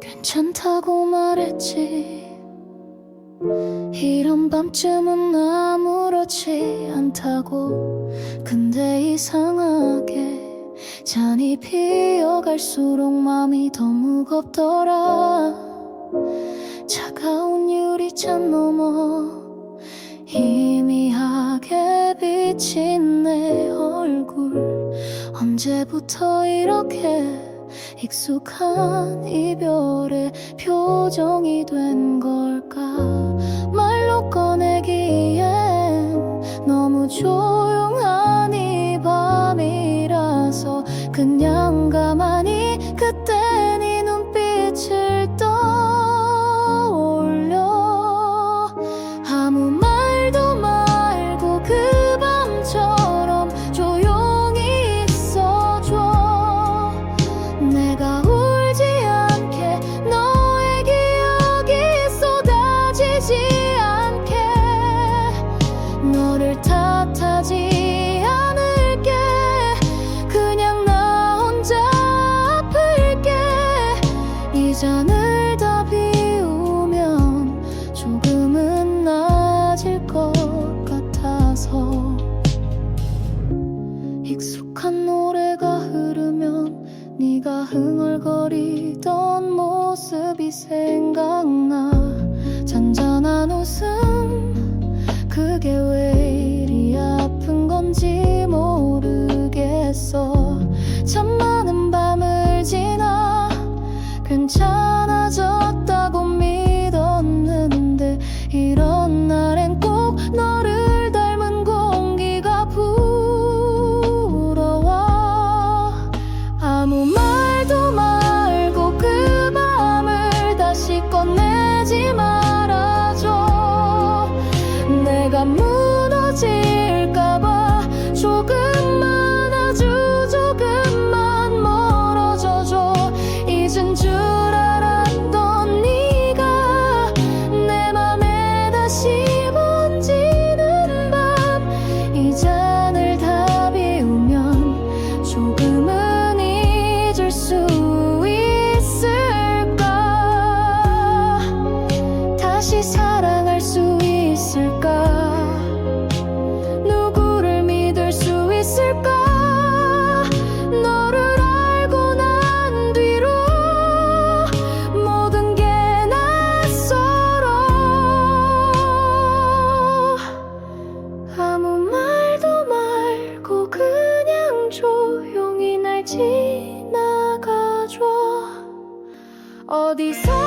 괜찮다고 말했지. 이런 밤쯤은 아무렇지 않다고. 근데 이상하게 잔이 비어갈수록 마음이 더 무겁더라. 차가운 유리창 너머 희미하게 비친 내 얼굴. 언제부터 이렇게 익숙한 이별의 표정이 된 걸까? 말로 꺼내기엔 너무 조용한 이 밤이라서 그냥 익숙한 노래가 흐르면 네가 흥얼거리던 모습이 생각나 잔잔한 웃음 그게 왜 心。 어디서